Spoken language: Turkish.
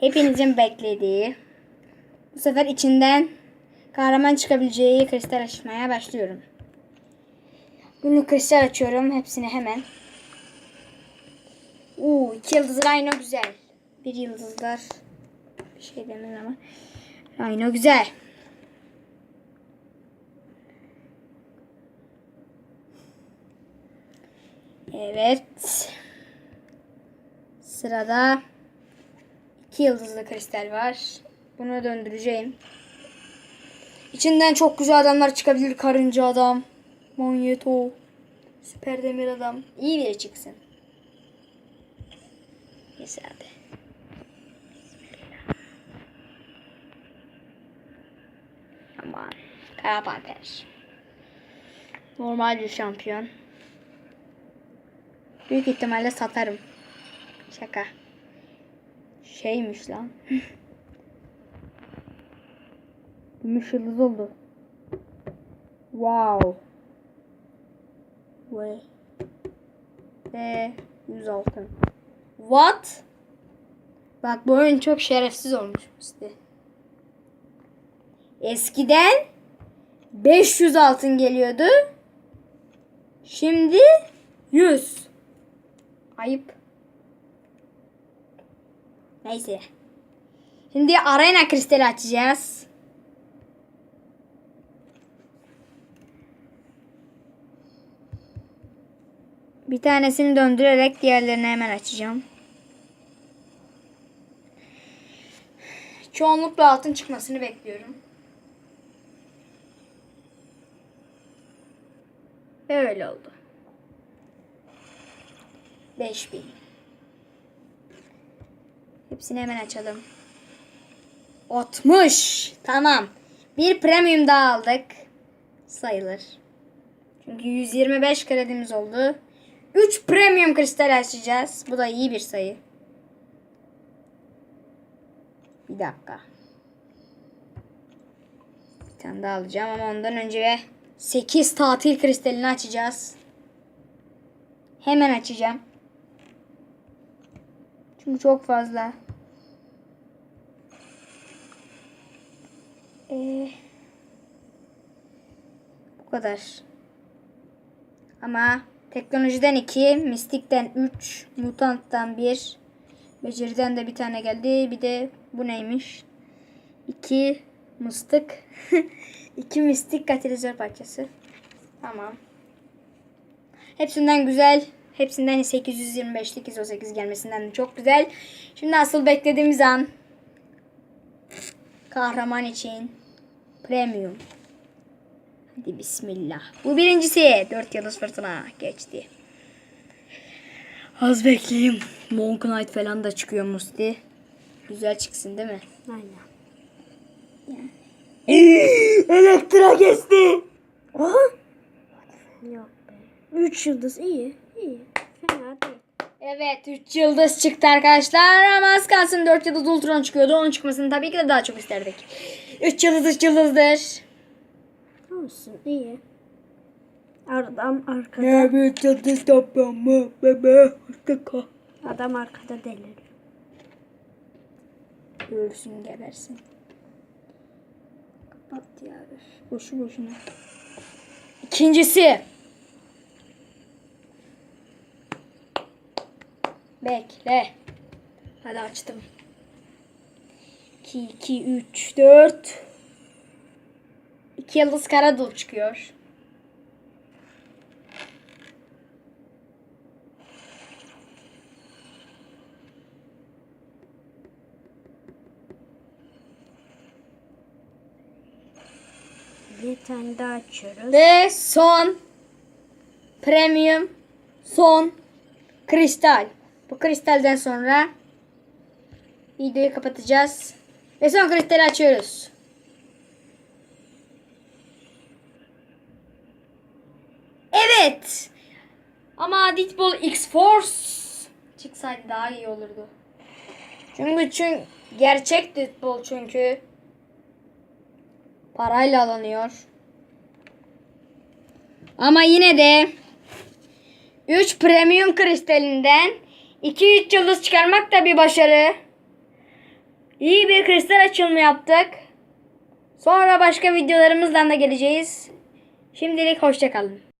Hepinizin beklediği. Bu sefer içinden kahraman çıkabileceği kristal açmaya başlıyorum. Bunu kristal açıyorum. Hepsini hemen. Uuu iki yıldız Rhino güzel. Bir yıldızlar bir şey demez ama. Rhino güzel. Evet. Sırada iki yıldızlı kristal var. Bunu döndüreceğim. İçinden çok güzel adamlar çıkabilir. Karınca adam, manyeto, süper demir adam. İyi biri çıksın. Neyse. Bismillah. Aman. Kara panter. Normal bir şampiyon. Büyük ihtimalle satarım. Şaka. Şeymiş lan. Gümüş yıldız oldu. Wow. Ve ve 100 altın. What? Bak bu oyun çok şerefsiz olmuş işte. Eskiden 500 altın geliyordu. Şimdi 100. Ayıp. Neyse. Şimdi arena kristali açacağız. Bir tanesini döndürerek diğerlerini hemen açacağım. Çoğunlukla altın çıkmasını bekliyorum. Ve öyle oldu. 5000. Hepsini hemen açalım. 60. Tamam. Bir premium daha aldık. Sayılır. Çünkü 125 kredimiz oldu. 3 premium kristal açacağız. Bu da iyi bir sayı. Bir dakika. Bir tane daha alacağım ama ondan önce ve 8 tatil kristalini açacağız. Hemen açacağım. Çünkü çok fazla. Ee, bu kadar. Ama teknolojiden 2, mistikten 3, mutanttan 1, beceriden de bir tane geldi. Bir de bu neymiş? 2 mıstık. 2 mistik katalizör parçası. Tamam. Hepsinden güzel. Hepsinden 825'lik ISO 8 gelmesinden de çok güzel. Şimdi asıl beklediğimiz an kahraman için premium. Hadi bismillah. Bu birincisi. 4 yıldız fırtına geçti. Az bekleyeyim. Monk Knight falan da çıkıyor Musti. Güzel çıksın değil mi? Aynen. Elektra geçti. Aha. Yok be. 3 yıldız iyi. iyi. Evet 3 yıldız çıktı arkadaşlar ama az kalsın 4 yıldız Ultron çıkıyordu. Onun çıkmasını tabii ki de daha çok isterdik. 3 yıldız 3 yıldızdır. Olsun iyi. Adam arkada. Evet yıldız toplamı bebe hoşçakal. Adam arkada deliriyor. Ölsün gebersin. Kapat ya. Boşu boşuna. İkincisi. Bekle. Hadi açtım. 2, 2, 3, 4. 2 yıldız Karadul çıkıyor. Bir tane daha açıyoruz. Ve son premium son kristal. Bu kristalden sonra videoyu kapatacağız. Ve son kristali açıyoruz. Evet. Ama Deadpool X-Force çıksaydı daha iyi olurdu. Çünkü, çünkü gerçek Deadpool çünkü parayla alınıyor. Ama yine de 3 premium kristalinden 2-3 yıldız çıkarmak da bir başarı. İyi bir kristal açılımı yaptık. Sonra başka videolarımızla da geleceğiz. Şimdilik hoşçakalın.